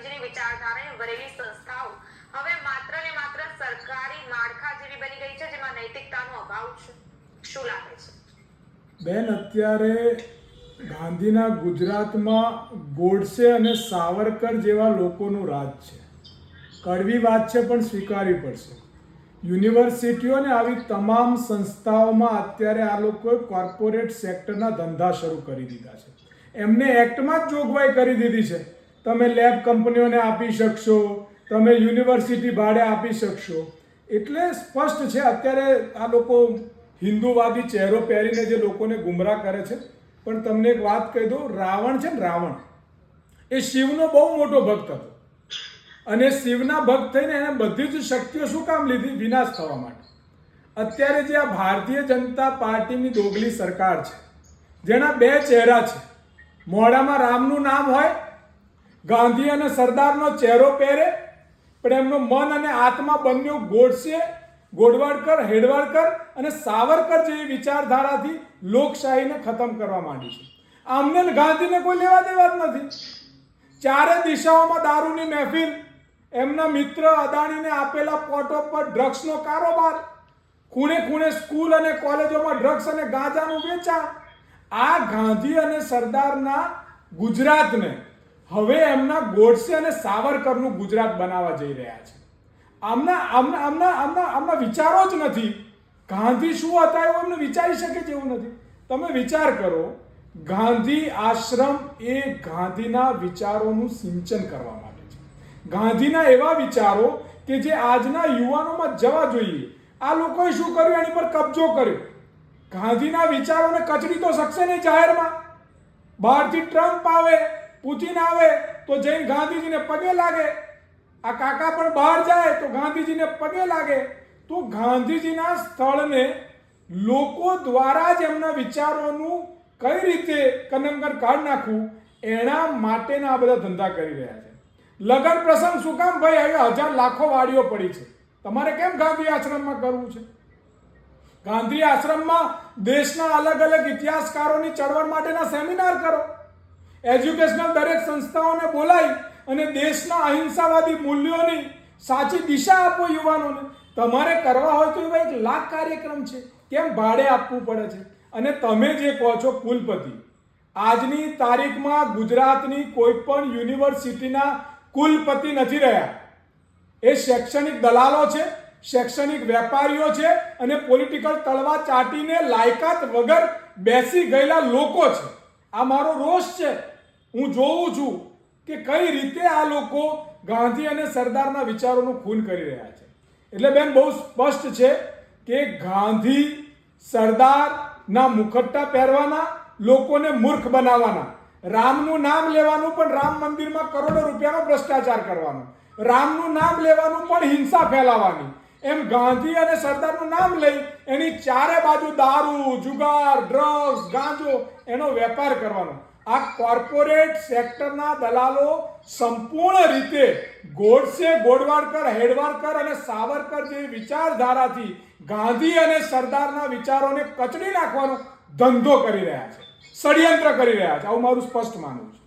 ગાંધીજીની વિચારધારાએ ભરેલી સંસ્થાઓ. હવે માત્ર ને માત્ર સરકારી માળખા જેવી બની ગઈ છે, જેમાં નૈતિકતાનો અભાવ છે. શું લાગે છે? બેન, અત્યારે ગાંધીના ગુજરાતમાં ગોડસે અને સાવરકર જેવા લોકોનું રાજ છે. કડવી વાત છે, પણ સ્વીકારવી પડશે. યુનિવર્સિટીઓ અને આવી તમામ સંસ્થાઓમાં અત્યારે આ લોકોએ કોર્પોરેટ સેક્ટરના ધંધા શરૂ કરી દીધા છે. એમને એક્ટમાં જ જોગવાઈ કરી દીધી છે. તમે લેબ કંપનીઓને આપી શકશો, તમે યુનિવર્સિટી ભાડે આપી શકશો. એટલે સ્પષ્ટ છે, અત્યારે આ લોકો હિન્દુવાદી ચહેરો પહેરીને જે લોકોને ગુમરાહ કરે છે. પણ તમને એક વાત કહી દઉં, રાવણ છે ને રાવણ, એ શિવનો બહુ મોટો ભક્ત હતો. અને શિવના ભક્ત થઈને એને બધી જ શક્તિઓ શું કામ લીધી? વિનાશ થવા માટે. અત્યારે જે આ ભારતીય જનતા પાર્ટીની દોગલી સરકાર છે, જેના બે ચહેરા છે, મોઢામાં રામનું નામ હોય ગાંધી અને સરદારનો ચહેરો પહેરે, પણ એમનું મન અને આત્મા બંને ગોડશે ગોડવાડકર, હેડવાડકર અને સાવરકર જેવી વિચારધારાથી લોકશાહીને ખતમ કરવા માંડી છે. આમને ગાંધીને કોઈ લેવા દેવા જ નથી. ચારે દિશાઓમાં દારૂની મહેફિલ, એમના મિત્ર અદાણીને આપેલા પોટો પર ડ્રગ્સનો કારોબાર, ખૂણે ખૂણે સ્કૂલ અને કોલેજોમાં ડ્રગ્સ અને ગાંજાનું વેચાણ. આ ગાંધી અને સરદારના ગુજરાતને હવે એમના ગોડસે અને સાવરકરનું ગુજરાત બનાવવા જઈ રહ્યા છે. આમના આમના આમના આમના આમના વિચારો જ નથી. ગાંધી શું હતા એવું એમને વિચારી શકે જેવું નથી. તમે વિચાર કરો, ગાંધી આશ્રમ એ ગાંધીના વિચારોનું સિંચન કરવા માટે છે. ગાંધીના એવા વિચારો કે જે આજના યુવાનોમાં જવા જોઈએ. આ લોકોએ શું કર્યું? એની પર કબજો કર્યો. ગાંધીના વિચારોને કચડી તો શકશે નહીં જાહેરમાં. બહારથી ટ્રમ્પ આવે પુતિન આવે તો જઈને ગાંધીજીને પગે લાગે. આ કાકા પણ બહાર જાય તો ગાંધીજીને પગે લાગે. તો ગાંધીજીના સ્થળને લોકો દ્વારા જ એમના વિચારોનું કઈ રીતે કનંગર કાઢ નાખવું, એના માટેના આ બધા ધંધા કરી રહ્યા છે. લગન પ્રસંગ શું કામ? ભાઈ, હવે હજાર લાખો વાડીઓ પડી છે. તમારે કેમ ગાંધી આશ્રમમાં કરવું છે? ગાંધી આશ્રમમાં દેશના અલગ અલગ ઇતિહાસકારોની ચળવળ માટેના સેમિનાર કરો. એજ્યુકેશનલ દરેક સંસ્થાઓને બોલાવી અને દેશના અહિંસાવાદી મૂલ્યોની સાચી દિશા આપો યુવાનોને. તમારે કરવા હોય તો એવા એક લાખ કાર્યક્રમ છે, કેમ ભાડે આપવું પડે છે? અને તમે જે કહો છો કુલપતિ, આજની તારીખમાં ગુજરાતની કોઈ પણ યુનિવર્સિટીના કુલપતિ નથી રહ્યા. એ શૈક્ષણિક દલાલો છે, શૈક્ષણિક વેપારીઓ છે અને પોલિટિકલ તળવા ચાટીને લાયકાત વગર બેસી ગયેલા લોકો છે. આ મારો રોષ છે. હું જોઉં છું કે કઈ રીતે આ લોકો ગાંધી અને સરદારના વિચારોનું ખૂન કરી રહ્યા છે. એટલે બેન, બહુ સ્પષ્ટ છે કે ગાંધી સરદારના મુખટ્ટા પહેરવાના, લોકોને મૂર્ખ બનાવવાના. રામનું નામ લેવાનું પણ રામ મંદિરમાં કરોડો રૂપિયાનો ભ્રષ્ટાચાર કરવાનો. રામનું નામ લેવાનું પણ હિંસા ફેલાવાની. એમ ગાંધી અને સરદારનું નામ લઈ એની ચારે બાજુ દારૂ, જુગાર ડ્રગ્સ ગાંજો એનો વેપાર કરવાનો. આ કોર્પોરેટ સેક્ટરના દલાલો સંપૂર્ણ રીતે ગોડસે ગોડવાડકર, હેડવાડકર અને સાવરકર જેવી વિચારધારાથી ગાંધી અને સરદારના વિચારોને કચડી નાખવાનો ધંધો કરી રહ્યા છે. ષડયંત્ર કરી રહ્યા છે. આવું મારું સ્પષ્ટ માનવું છે.